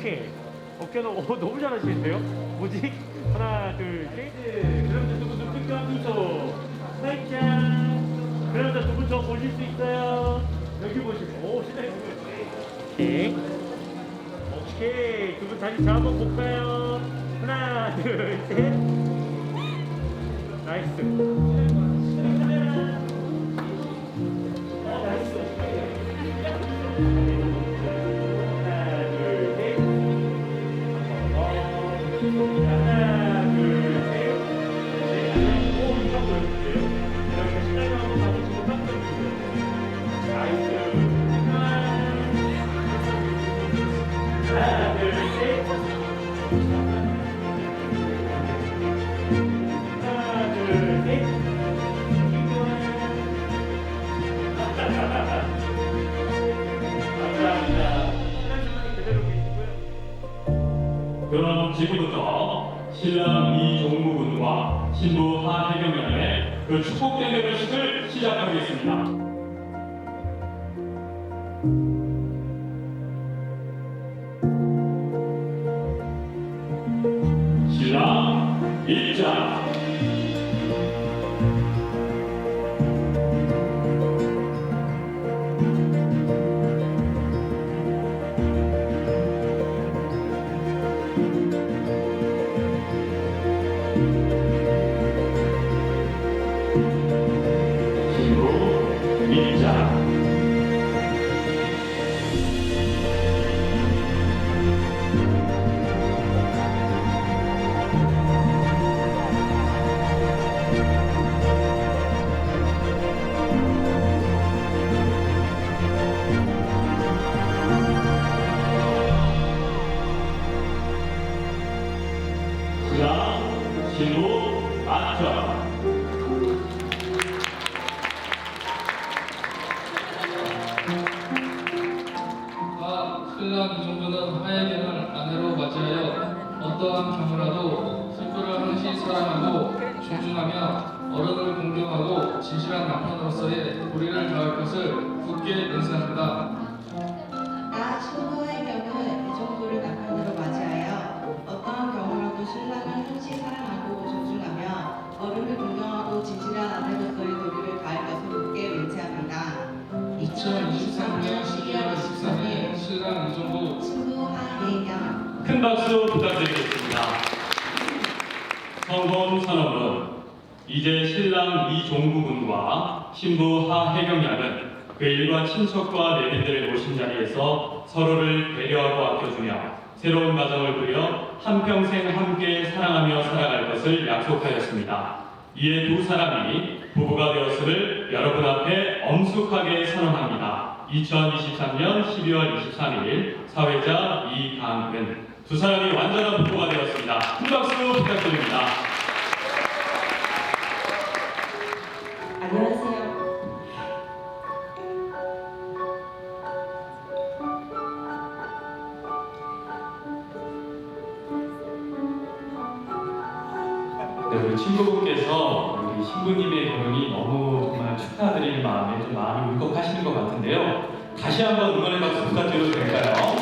오케이. 너, 어, 너무 잘하시는데요? 뭐지? 하나, 둘, 셋. 그럼 저 두분 좀 특별한 미소. 살짝. 그럼 저 두분 저 보실 수 있어요? 여기 보시고. 오, 신나게. 오케이. 오케이. 두 분 다시 저 한번 볼까요? 하나, 둘, 셋. 나이스. 그 축복된 결혼식을 시작하겠습니다. 신랑 입장. 어른을 공경하고 진실한 남편으로서의 도리를 다할 것을 굳게 맹세합니다. 나 신부의 경우 이종부를 남편으로 맞이하여 어떠한 경우라도 신랑을 항시 사랑하고 존중하며 어른을 존경하고 진실한 아내로서의 도리를 다할 것을 굳게 맹세합니다. 2023년 12월 23일 신랑 이종부 신부 하예경 큰 박수 부탁드리겠습니다. 성혼 선언은 이제 신랑 이종구 군과 신부 하혜경 양은 그 일과 친척과 내빈들을 모신 자리에서 서로를 배려하고 아껴주며 새로운 가정을 부려 한평생 함께 사랑하며 살아갈 것을 약속하였습니다. 이에 두 사람이 부부가 되었음을 여러분 앞에 엄숙하게 선언합니다. 2023년 12월 23일 사회자 이강은 두 사람이 완전한 부부가 되었습니다. 큰 박수 부탁드립니다. 우리 친구분께서 우리 신부님의 결혼이 너무 정말 축하드리는 마음에 좀 마음이 울컥하시는 것 같은데요. 다시 한번 응원의 박수 부탁드려도 될까요?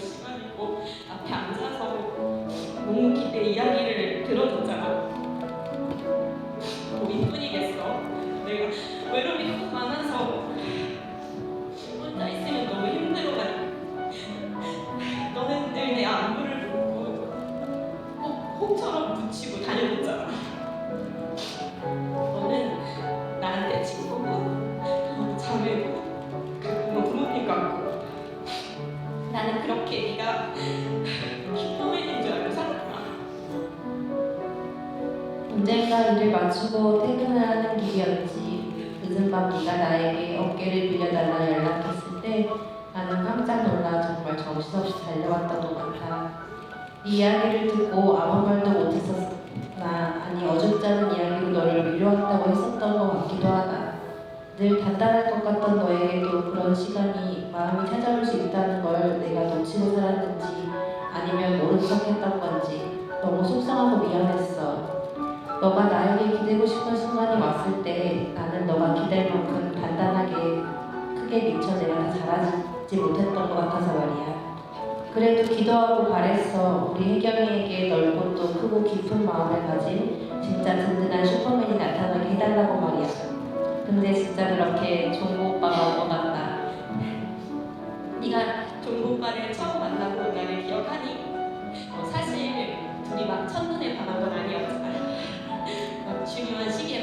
시간 있고 앞에 앉아서 너무 깊게 이야기를 들어줬잖아. 뭐 이뿐이겠어. 내가 외로움이 너무 많아서 혼자 있으면 언젠가 일을 마치고 퇴근을 하는 길이었지. 늦은 밤 네가 나에게 어깨를 빌려달라 연락했을 때 나는 깜짝 놀라 정말 정신없이 달려왔던 것 같아. 네 이야기를 듣고 아무 말도 못했었나 아니 어줍잖은 이야기로 너를 위로한다고 했었던 것 같기도 하다. 늘 단단할 것 같던 너에게도 그런 시간이 마음이 찾아올 수 있다는 걸 내가 놓치고 살았는지 아니면 모른 척했던 건지 너무 속상하고 미안했어. 너가 나에게 기대고 싶은 순간이 왔을 때 나는 너가 기댈 만큼 단단하게 크게 미쳐 내가 다 잘하지 못했던 것 같아서 말이야. 그래도 기도하고 바랬어. 우리 혜경이에게 넓고 또 크고 깊은 마음을 가진 진짜 든든한 슈퍼맨이 나타나게 해달라고 말이야. 근데 진짜 그렇게 종고 오빠가 온 것 같다. 네가 종국 오빠를 처음 만나고 온 날을 기억하니? 어, 사실 둘이 막 첫눈에 반한 건 아니었잖 아. 막 중요한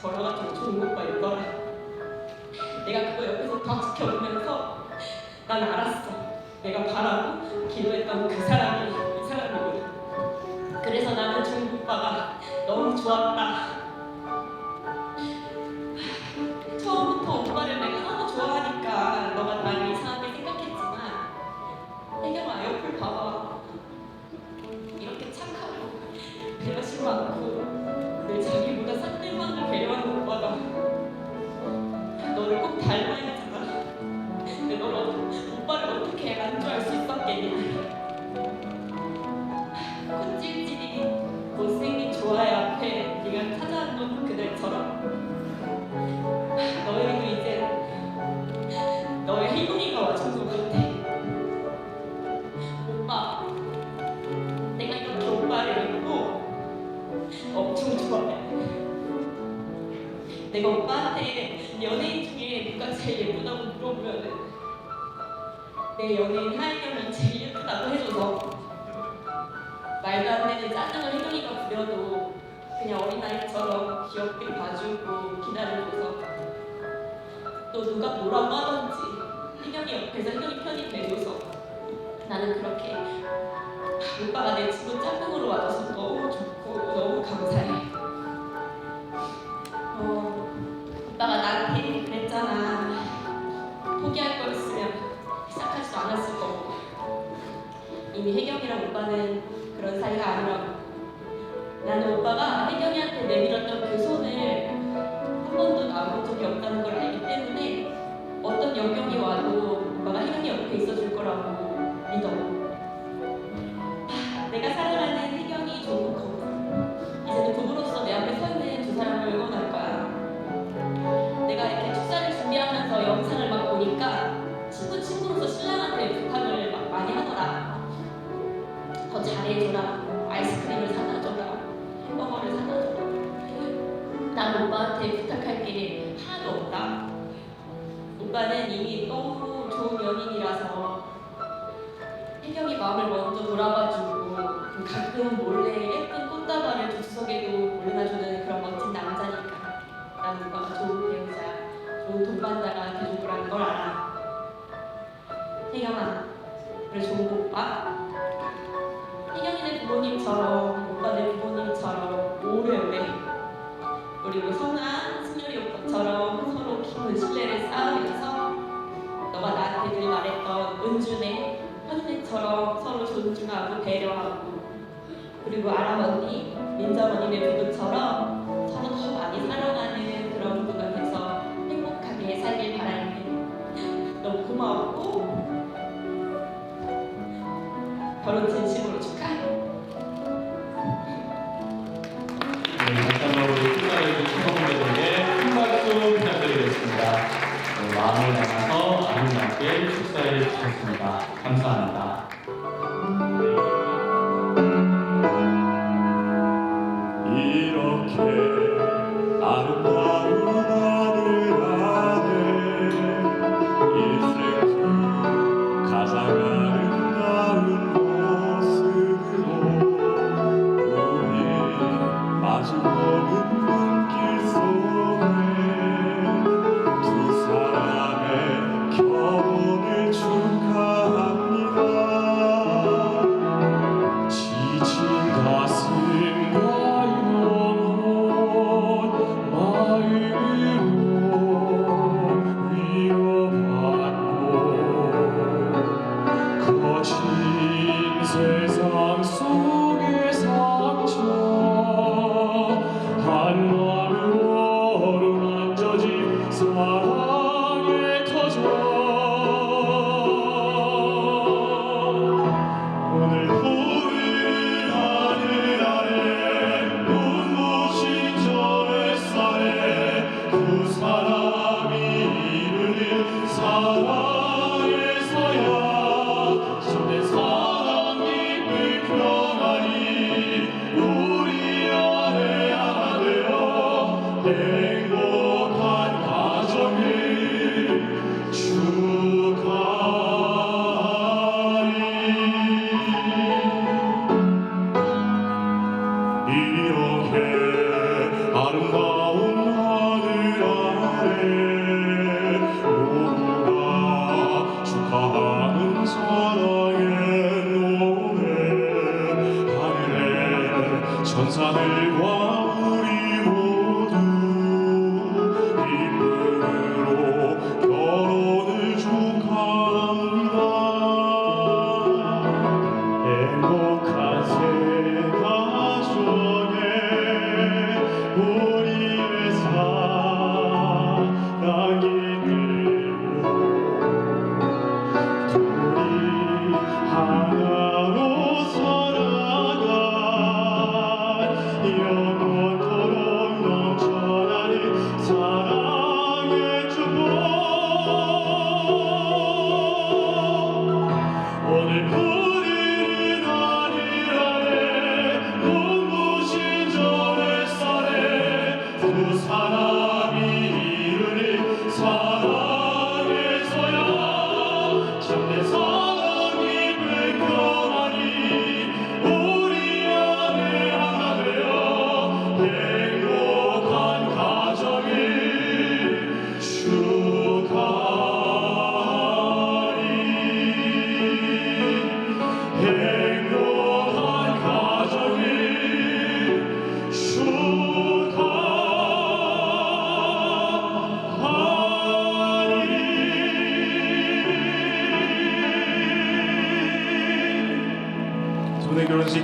같이 걸어갔던 좋은 오빠 있더라. 내가 그거 옆에서 다 지켜보면서 난 알았어. 내가 바라고 기도했던 그 사람이 이 사람이구나. 그래서 나는 좋은 오빠가 너무 좋았다. 내 연예인 하이경이 제일 예쁘다고 해줘서 말도 안 되는 짜증을 혜경이가 부려도 그냥 어린아이처럼 귀엽게 봐주고 기다려줘서 또 누가 뭐라고 하던지 혜경이 옆에서 혜경이 편이 돼줘서 나는 그렇게 오빠가 내 집은 짝꿍으로 와줘서 너무 좋고 너무 감사해. 어, 이미 혜경이랑 오빠는 그런 사이가 아니라고 나는 오빠가 혜경이한테 내밀었던 그 손을 한 번도 놔본 적이 없다는 걸 알기 때문에 어떤 역경이 와도 오빠가 혜경이 옆에 있어줄 거라고 믿어. 더 잘해줘라. 아이스크림을 사다 줘라. 햄버거를 사다 줘라. 난 오빠한테 부탁할 게 하나도 없다. 오빠는 이미 너무 좋은 연인이라서 혜경이 마음을 먼저 돌아봐주고 그 가끔 몰래 예쁜 꽃다발을 조수석에도 올려놔주는 그런 멋진 남자니까 난 오빠가 좋은 배우자, 좋은 동반자가 돼줄 거라는 걸 알아. 혜경아, 우리 좋은 오빠? 혜경이네 부모님처럼 오빠 네 부모님처럼 오래오래 그리고 선한 승열이 오빠처럼 서로 깊은 신뢰를 쌓으면서 너가 나한테 늘 말했던 은준의 현우네처럼 서로 존중하고 배려하고 그리고 아람 언니, 민정 언니네 부부처럼 서로 더 많이 사랑하는 그런 부부가 돼서 행복하게 살길 바랄게 너무 고마웠고 결혼 진심으로 새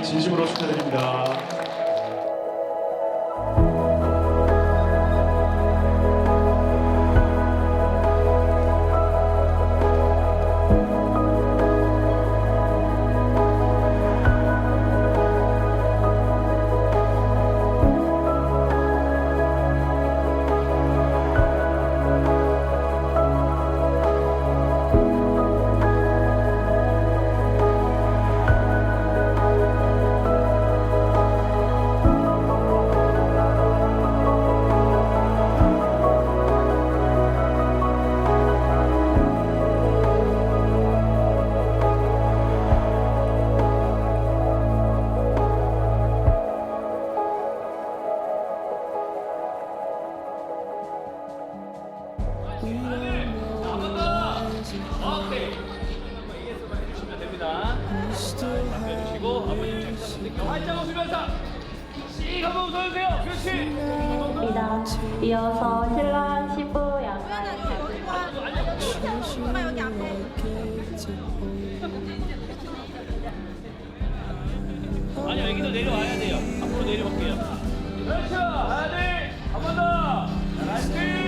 진심으로 축하드립니다. 해주시고 아버님 장사분들께 활짝 웃으면서 씩 한번 웃어주세요. 그렇지. 입니다. 이어서 신랑 신부 양가의 엄마 여기 앞에. 아니 여기도 내려와야 돼요. 앞으로 내려올게요. 그렇죠. 하나 둘. 한번 더. 하나 자,